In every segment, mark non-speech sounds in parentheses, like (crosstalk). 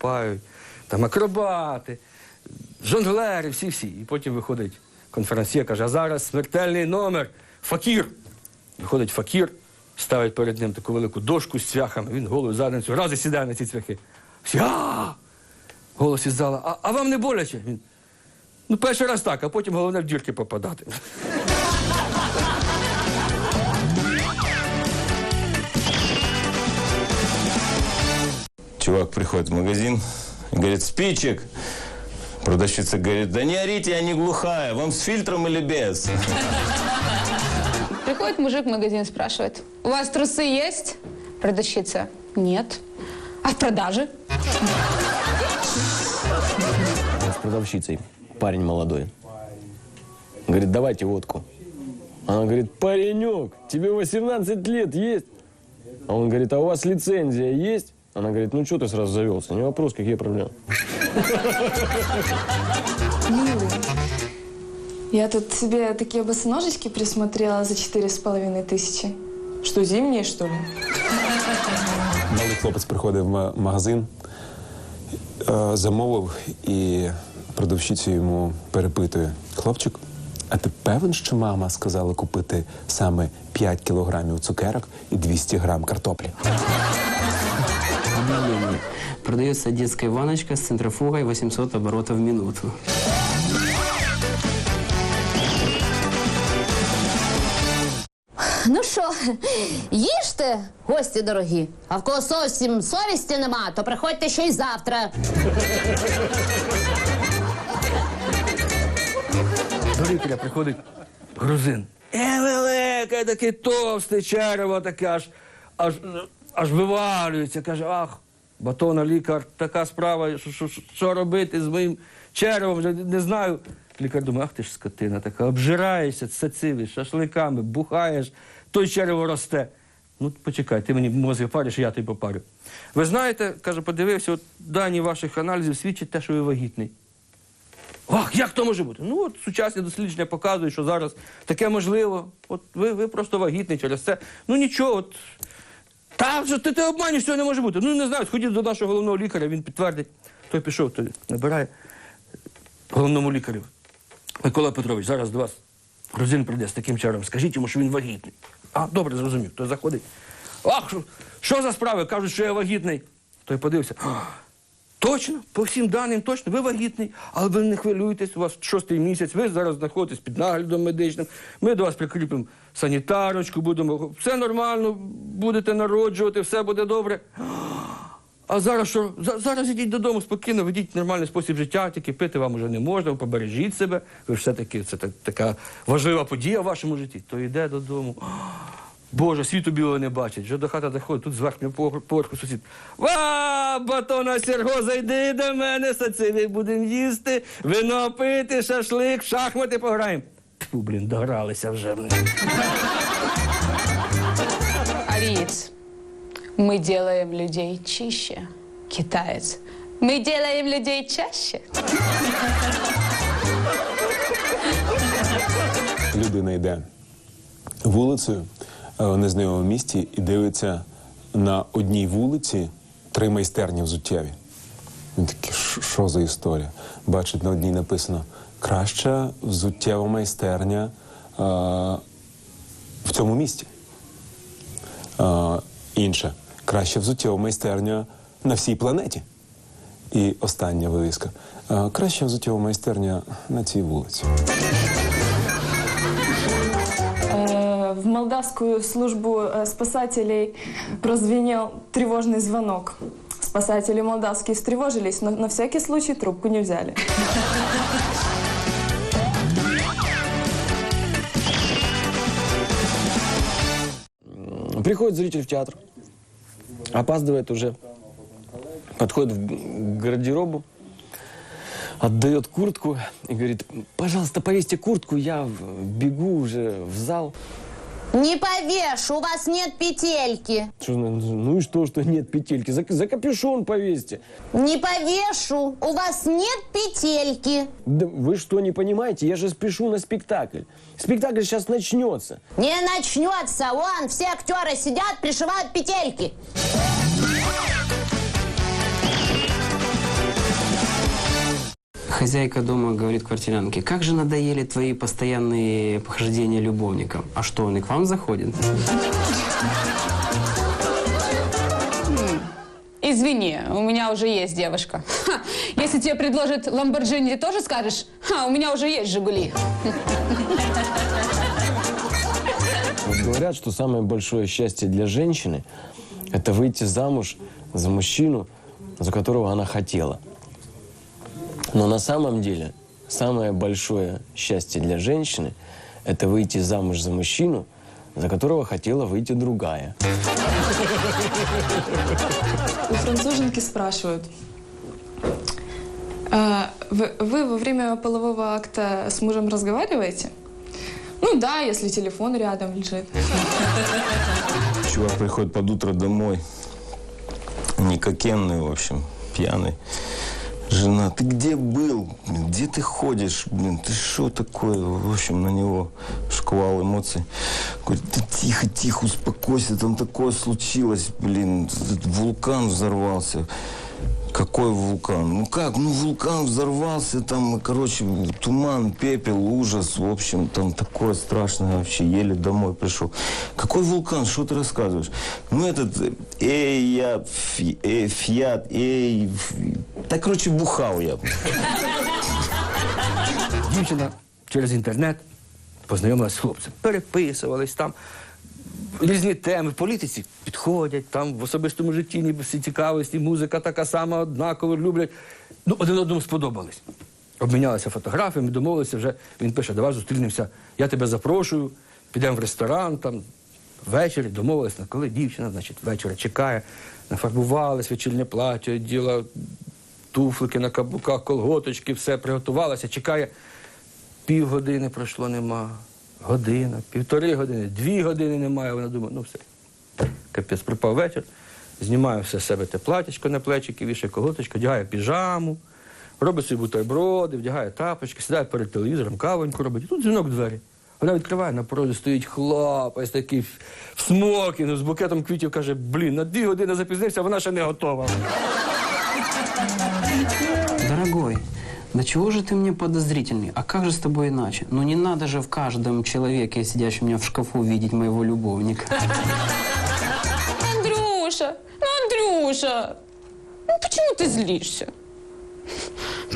виступають, там акробати, жонглери, всі-всі. І потім виходить конференція, каже, а зараз смертельний номер, факір. Виходить факір, ставить перед ним таку велику дошку з цвяхами, він голою задницю, раз і сідає на ці цвяхи. Всі, а Голос із зала, а, а вам не боляче? Він, ну, перший раз так, а потім головне в дірки попадати. Чувак приходит в магазин, говорит, спичек. Продавщица говорит, да не орите, я не глухая, вам с фильтром или без? Приходит мужик в магазин, спрашивает, у вас трусы есть? Продавщица, нет. А в продаже? с продавщицей. Парень молодой. Говорит, давайте водку. Она говорит, паренек, тебе 18 лет есть? А он говорит, а у вас лицензия есть? Она говорит, ну что ты сразу завелся? Не вопрос, какие проблемы. Я тут себе такие босоножечки присмотрела за четыре с половиной тысячи. Что, зимние, что ли? Малий хлопець приходив в ма- магазин, е, замовив і продавщиця йому перепитує: хлопчик, а ти певен, що мама сказала купити саме 5 кілограмів цукерок і 200 грам картоплі? Обновление. Продается детская ванночка с центрофугой 800 оборотов в минуту. Ну що, їжте, гості дорогі. А в кого зовсім совісті нема, то приходьте ще й завтра. До лікаря приходить грузин. Е, велике, таке товсте черево, таке аж, аж, аж вивалюється. Каже, ах, батона лікар, така справа, що, що, що робити з моїм черевом, вже не знаю. Лікар думає, ах ти ж скотина така, обжираєшся, сацивиш, шашликами, бухаєш, той черево росте. Ну, почекай, ти мені мозги париш, я тобі попарю. Ви знаєте, каже, подивився, от дані ваших аналізів свідчать те, що ви вагітний. Ах, як то може бути? Ну, от сучасні дослідження показують, що зараз таке можливо. От ви, ви просто вагітний через це. Ну нічого, от. Та вже ти, ти обманюєш, цього не може бути. Ну не знаю, сходіть до нашого головного лікаря, він підтвердить. Той пішов, той набирає головному лікарю. Микола Петрович, зараз до вас грузин прийде з таким чаром. Скажіть йому, що він вагітний. А, добре, зрозумів. Той заходить. Ах, що, що за справи? Кажуть, що я вагітний. Той подивився. «А, Точно, по всім даним, точно, ви вагітний, але ви не хвилюйтесь, у вас шостий місяць, ви зараз знаходитесь під наглядом медичним. Ми до вас прикріпимо санітарочку, будемо. Все нормально, будете народжувати, все буде добре. А зараз що? Зараз ідіть додому спокійно, ведіть нормальний спосіб життя, тільки пити вам уже не можна, побережіть себе. Ви все-таки це так- така важлива подія в вашому житті. То йде додому. Боже, світу білого не бачить. Вже до хати заходить, тут з верхнього поверху сусід. Ва, батона Серго, зайди до мене, сациві будемо їсти, вино пити, шашлик, в шахмати пограємо. Тьфу, блін, догралися вже. Ариец. Мы делаем людей чище. Китаец. Мы делаем людей чаще. Людина йде вулицею в незнайомому місті і дивиться на одній вулиці три майстерні взуттєві. Він такий, «Що- за історія? Бачить, на одній написано краща взуттєва майстерня е, в цьому місті. Е, інша краща взуттєва майстерня на всій планеті. І остання вивіска. Е, краща взуттєва майстерня на цій вулиці. В молдавскую службу э, спасателей прозвенел тревожный звонок. Спасатели молдавские встревожились, но на всякий случай трубку не взяли. Приходит зритель в театр, опаздывает уже, подходит в- гардеробу, отдает куртку и говорит, пожалуйста, повесьте куртку, я бегу уже в зал. Не повешу, у вас нет петельки. Что, ну, ну и что, что нет петельки? За, за капюшон повесьте. Не повешу, у вас нет петельки. Да вы что, не понимаете? Я же спешу на спектакль. Спектакль сейчас начнется. Не начнется, вон, все актеры сидят, пришивают петельки. Хозяйка дома говорит квартирянке, как же надоели твои постоянные похождения любовникам. А что, он и к вам заходит? Извини, у меня уже есть девушка. Ха, если тебе предложат Ламборджини, ты тоже скажешь? Ха, у меня уже есть Жигули. Вот говорят, что самое большое счастье для женщины – это выйти замуж за мужчину, за которого она хотела. Но на самом деле самое большое счастье для женщины – это выйти замуж за мужчину, за которого хотела выйти другая. У француженки спрашивают, «А, вы, вы во время полового акта с мужем разговариваете? Ну да, если телефон рядом лежит. Чувак приходит под утро домой. Никакенный, в общем, пьяный. Жена, ты где был? Где ты ходишь? Блин, ты что такое? В общем, на него шквал эмоций. Говорит, ты тихо, тихо, успокойся, там такое случилось. Блин, вулкан взорвался. Какой вулкан? Ну как? Ну вулкан взорвался, там, короче, туман, пепел, ужас. В общем, там такое страшное вообще. Еле домой пришел. Какой вулкан? Что ты рассказываешь? Ну этот, э, эй, я, фи- э, фиат, эй. ф- Да, короче, бухал я. Дівчина через інтернет познайомилася з хлопцем. Переписувались там. Різні теми в політиці підходять, там в особистому житті ніби всі цікавості, музика така сама, однаково люблять. Ну, один одному сподобались. Обмінялися фотографіями, домовилися вже. Він пише, давай зустрінемося, я тебе запрошую, підемо в ресторан, там ввечері домовились, на коли дівчина, значить, ввечері чекає, нафарбувалась, вечірнє плаття, діла туфлики на каблуках, колготочки, все приготувалася, чекає. Півгодини пройшло нема, година, півтори години, дві години немає. Вона думає, ну все. Капець, припав вечір, знімає все себе те платячко на плечики, вішає колготочку, одягає піжаму, робить собі бутерброди, вдягає тапочки, сідає перед телевізором, кавоньку робить. І тут дзвінок в двері. Вона відкриває, на порозі стоїть хлопець такий в смокінгу з букетом квітів, каже, блін, на дві години запізнився, вона ще не готова. Дорогой, да чего же ты мне подозрительный? А как же с тобой иначе? Ну не надо же в каждом человеке, сидящем у меня в шкафу, видеть моего любовника. Андрюша, ну, Андрюша, ну почему ты злишься?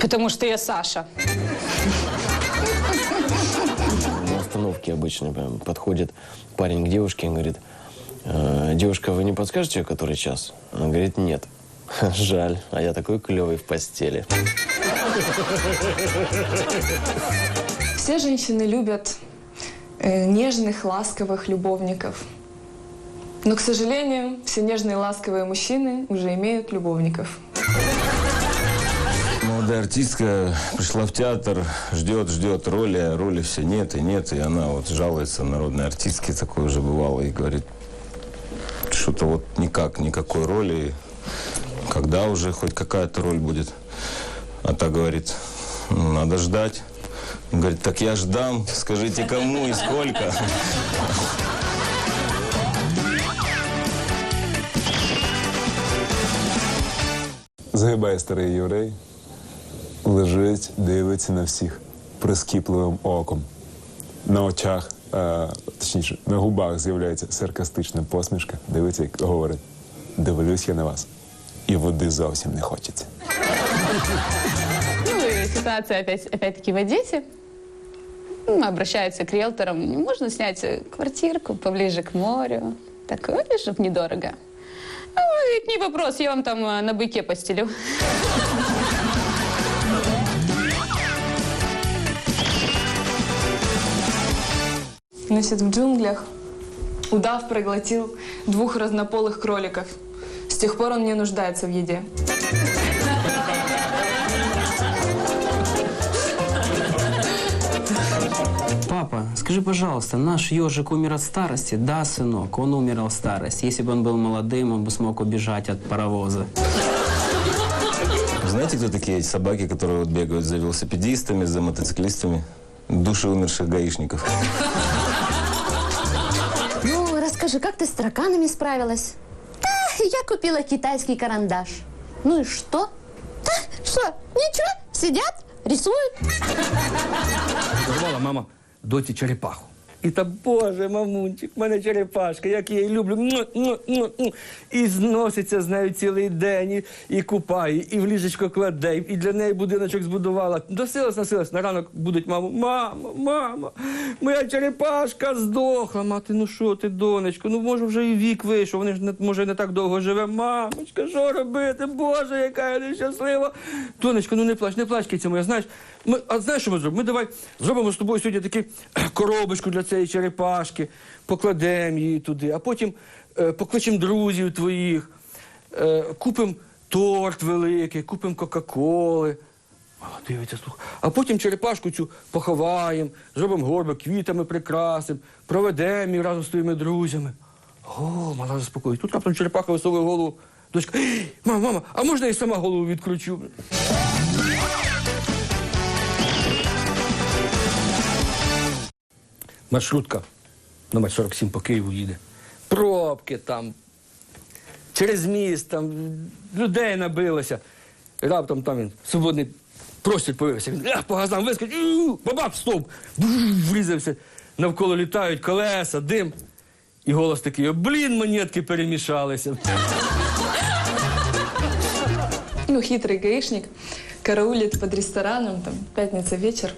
Потому что я Саша. На остановке обычно прям подходит парень к девушке и говорит, «Э, девушка, вы не подскажете, который час? Она говорит, нет. (laughs) Жаль, а я такой клевый в постели. Все женщины любят э, нежных, ласковых любовников. Но, к сожалению, все нежные, ласковые мужчины уже имеют любовников. Молодая артистка пришла в театр, ждет, ждет роли, а роли все нет и нет. И она вот жалуется народной артистке, такое уже бывало, и говорит, что-то вот никак, никакой роли. Когда уже хоть какая-то роль будет? А та говорит, «Ну, надо ждать. Он говорит, так я ждам, скажите кому и сколько. Загибає старий єврей, лежить, дивиться на всіх прискіпливим оком. На очах, е, точніше, на губах з'являється саркастична посмішка. Дивиться, як говорить: дивлюсь я на вас, і води зовсім не хочеться. Ну и ситуация опять, опять-таки в Одессе. Ну, обращаются к риэлторам. Можно снять э, квартирку поближе к морю. Такое, чтобы недорого. А, говорит, не вопрос, я вам там э, на быке постелю. Значит, в джунглях удав проглотил двух разнополых кроликов. С тех пор он не нуждается в еде. Папа, Скажи, пожалуйста, наш ежик умер от старости? Да, сынок, он умер от старости. Если бы он был молодым, он бы смог убежать от паровоза. Знаете, кто такие эти собаки, которые вот бегают за велосипедистами, за мотоциклистами? Души умерших гаишников. Ну, расскажи, как ты с тараканами справилась? (laughs) Я купила китайский карандаш. Ну и что? (laughs) Да, что, ничего, сидят, рисуют. Подарувала мама доці черепаху. І та Боже, мамунчик, в мене черепашка, як я її люблю. Му, му, му, му. І зноситься з нею цілий день, і, і купає, і в ліжечко кладе, і для неї будиночок збудувала. Досилась, носилась, на ранок будуть маму. Мамо, мамо, моя черепашка здохла. Мати, ну що ти, донечко, ну може вже і вік вийшов, вони ж не, може не так довго живе. Мамочка, що робити? Боже, яка я нещаслива. Донечко, ну не плач, не плач, киця моя, знаєш. Ми, а знаєш, що ми зробимо? Ми давай зробимо з тобою сьогодні таку (clears throat) коробочку для цієї черепашки, покладемо її туди, а потім е, покличемо друзів твоїх, е, купимо торт великий, купимо Кока-Коли. А, Дивиться, слухай. А потім черепашку цю поховаємо, зробимо горбик, квітами прикрасимо, проведемо її разом з твоїми друзями. О, мала заспокоїть. Тут раптом черепаха висовує голову. Дочка, мама, мама, а можна я сама голову відкручу? Маршрутка номер 47 по Києву їде. Пробки там, через міст, там людей набилося. І раптом там він свободний простір появився. Він ах, по газам вискочив, «Ю-ю-ю», стовп, врізався. Навколо літають колеса, дим. І голос такий: блін, монетки перемішалися. Ну, хитрый гаишник караулит под рестораном, там, пятница вечер.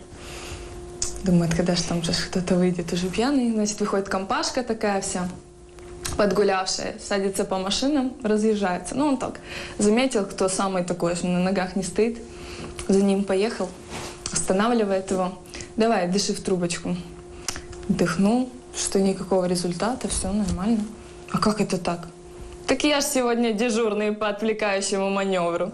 Думает, когда же там же кто-то выйдет уже пьяный. Значит, выходит компашка такая вся, подгулявшая, садится по машинам, разъезжается. Ну, он так заметил, кто самый такой, что на ногах не стоит. За ним поехал, останавливает его. Давай, дыши в трубочку. Дыхнул, что никакого результата, все нормально. А как это так? Так я ж сегодня дежурный по отвлекающему маневру.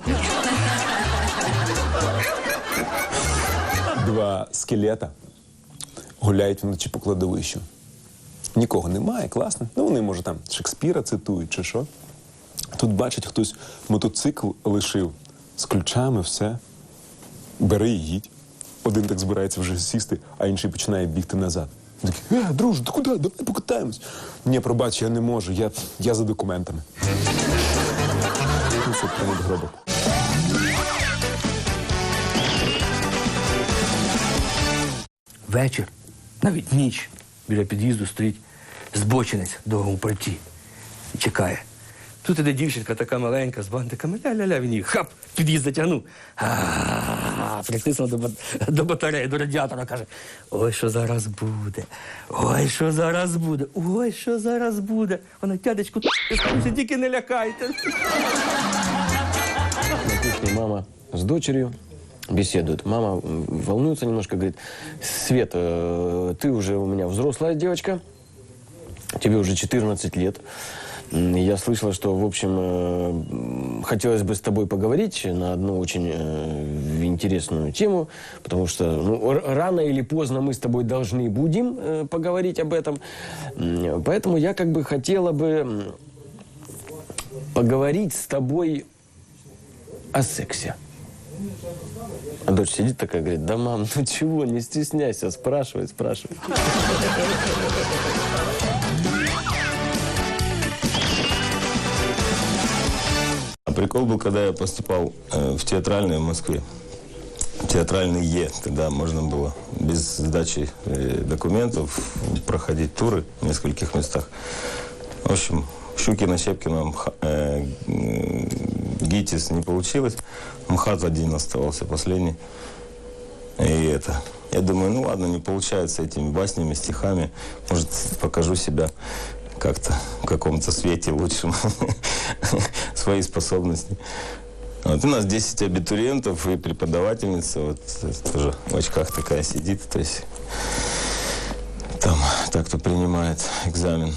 Два скелета гуляють вночі по кладовищу. Нікого немає, класно. Ну, вони, може, там Шекспіра цитують чи що. Тут бачить, хтось мотоцикл лишив з ключами, все. Бери і їдь. Один так збирається вже сісти, а інший починає бігти назад. Такий, е, друже, ти куди? Давай покатаємось. Ні, пробач, я не можу, я, я за документами. Ну. Вечір, навіть ніч, біля під'їзду стоїть збочинець в довгому пальті і чекає. Тут іде дівчинка така маленька з бантиками, ля-ля-ля, він її хап, під'їзд затягнув. Притиснув до, до батареї, до радіатора, каже: ой, що зараз буде, ой, що зараз буде, ой, що зараз буде. Вона дядечку, тільки не лякайте. Мама с дочерью беседуют. Мама волнуется немножко, говорит, Свет, э, ты уже у меня взрослая девочка, тебе уже 14 лет. Я слышала, что, в общем, э, хотелось бы с тобой поговорить на одну очень э, интересную тему, потому что ну, рано или поздно мы с тобой должны будем поговорить об этом. Поэтому я как бы хотела бы поговорить с тобой о сексе. А дочь сидит такая, говорит, да, мам, ну чего, не стесняйся, спрашивай, спрашивай. А прикол был, когда я поступал э, в театральное в Москве. Театральный Е. Тогда можно было без сдачи э, документов проходить туры в нескольких местах. В общем, Щукина, Щепкина, э, ГИТИС не получилось. МХАТ один оставался последний. И это. Я думаю, ну ладно, не получается этими баснями, стихами. Может, покажу себя как-то в каком-то свете лучшем. (laughs) Свои способности. Вот у нас 10 абитуриентов и преподавательница вот тоже в очках такая сидит, то есть там так кто принимает экзамен.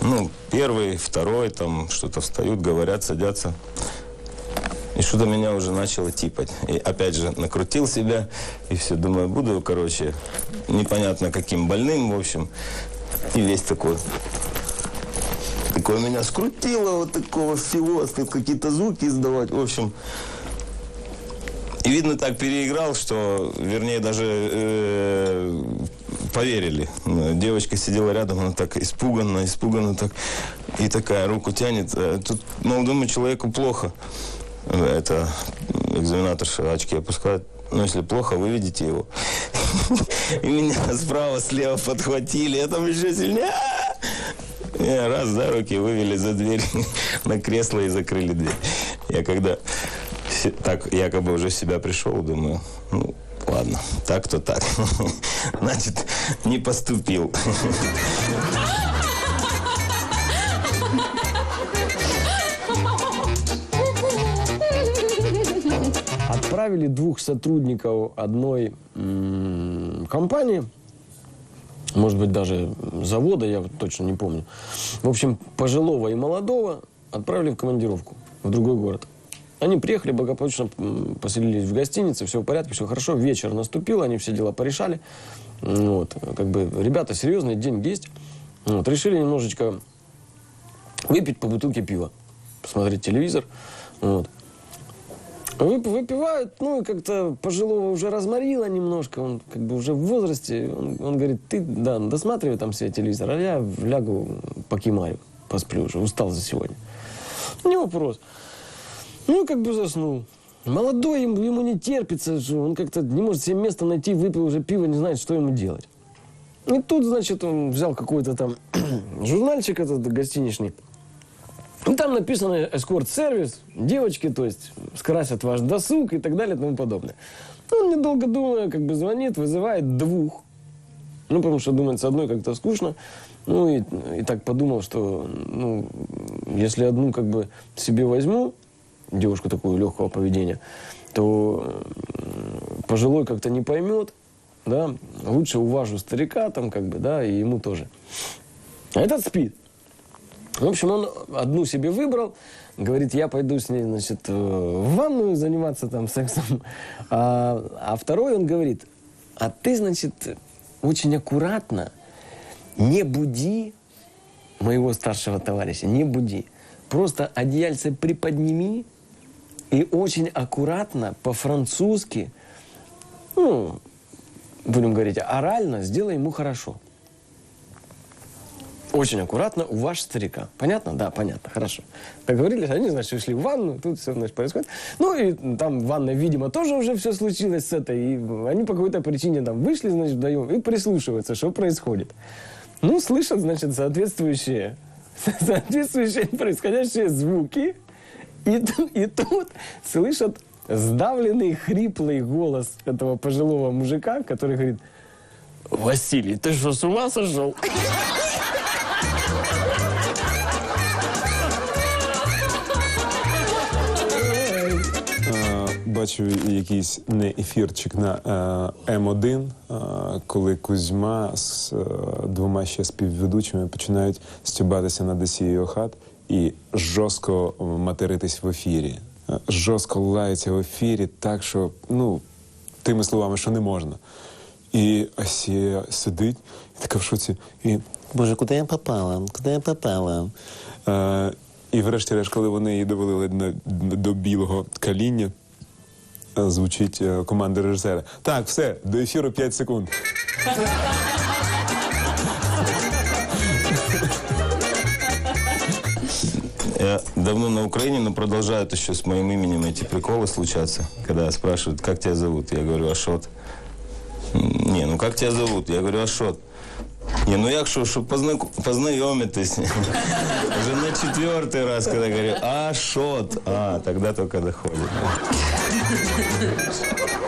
Ну, первый, второй, там что-то встают, говорят, садятся. И что-то меня уже начало типать. И опять же накрутил себя, и все, думаю, буду, короче, непонятно каким больным, в общем. И весь такой. Такое меня скрутило, вот такого всего, какие-то звуки издавать, в общем. И видно, так переиграл, что, вернее, даже э, поверили. Девочка сидела рядом, она так испуганно, испуганно так, и такая руку тянет. Э, Тут молодому человеку плохо. Это экзаменаторша очки опускает. Ну, если плохо, вы видите его. (laughs) И меня справа, слева подхватили, я там еще сильнее. Раз за руки вывели за дверь (laughs) на кресло и закрыли дверь. Я когда так якобы уже в себя пришел, думаю, ну, ладно, так-то так. (laughs) Значит, не поступил. Отправили двух сотрудников одной компании, может быть, даже завода, я вот точно не помню. В общем, пожилого и молодого отправили в командировку в другой город. Они приехали, благополучно поселились в гостинице, все в порядке, все хорошо. Вечер наступил, они все дела порешали. Вот, как бы, ребята, серьезный день есть. Вот, решили немножечко выпить по бутылке пива, посмотреть телевизор. Вот. Вып- выпивают, ну, и как-то пожилого уже разморило немножко, он как бы уже в возрасте, он, он говорит, ты, да, досматривай там себе телевизор, а я лягу покимаю, посплю уже, устал за сегодня. Не вопрос. Ну, как бы заснул. Молодой, ему, ему не терпится, он как-то не может себе место найти, выпил уже пиво, не знает, что ему делать. И тут, значит, он взял какой-то там (clears throat) журнальчик этот гостиничный, ну, там написано эскорт-сервис, девочки, то есть скрасят ваш досуг и так далее и тому подобное. Ну, Он, недолго думая, как бы звонит, вызывает двух. Ну, потому что думает, с одной как-то скучно. Ну, и, и так подумал, что, ну, если одну как бы себе возьму, девушку такую легкого поведения, то пожилой как-то не поймет, да, лучше уважу старика там как бы, да, и ему тоже. А этот спит. В общем, он одну себе выбрал, говорит, я пойду с ней, значит, э, в ванную заниматься там сексом. А, а второй он говорит, а ты, значит, очень аккуратно не буди моего старшего товарища, не буди. Просто одеяльце приподними и очень аккуратно, по-французски, ну, будем говорить, орально сделай ему хорошо. Очень аккуратно у ваш старика. Понятно? Да, понятно, хорошо. Договорились, они, значит, ушли в ванну, тут все, значит, происходит. Ну, и там в ванной, видимо, тоже уже все случилось с этой. И они по какой-то причине там вышли, значит, вдвоем и прислушиваются, что происходит. Ну, слышат, значит, соответствующие, (laughs) соответствующие происходящие звуки. И, и тут слышат сдавленный, хриплый голос этого пожилого мужика, который говорит, Василий, ты что, с ума сошел? (laughs) Бачив якийсь не ефірчик на е, М1, е, коли Кузьма з е, двома ще співведучими починають стібатися на Досію хат і жорстко материтись в ефірі. Жорстко лаються в ефірі, так що, ну, тими словами, що не можна. І Асія сидить і така в шоці. І Боже, куди я попала? Куди я попала? Е, і врешті-решт, коли вони її довели на- до білого каління, звучить команда режисера. Так, все, до ефіру 5 секунд. Я давно на Украине, но продолжают еще с моим именем эти приколы случаться. Когда спрашивают, как тебя зовут? Я говорю, Ашот. Не, ну как тебя зовут? Я говорю, Ашот. Не, ну як що, щоб познаку- познайомитись. Уже на четвертый раз, когда говорю, Ашот. А, тогда только доходит. よいしょ。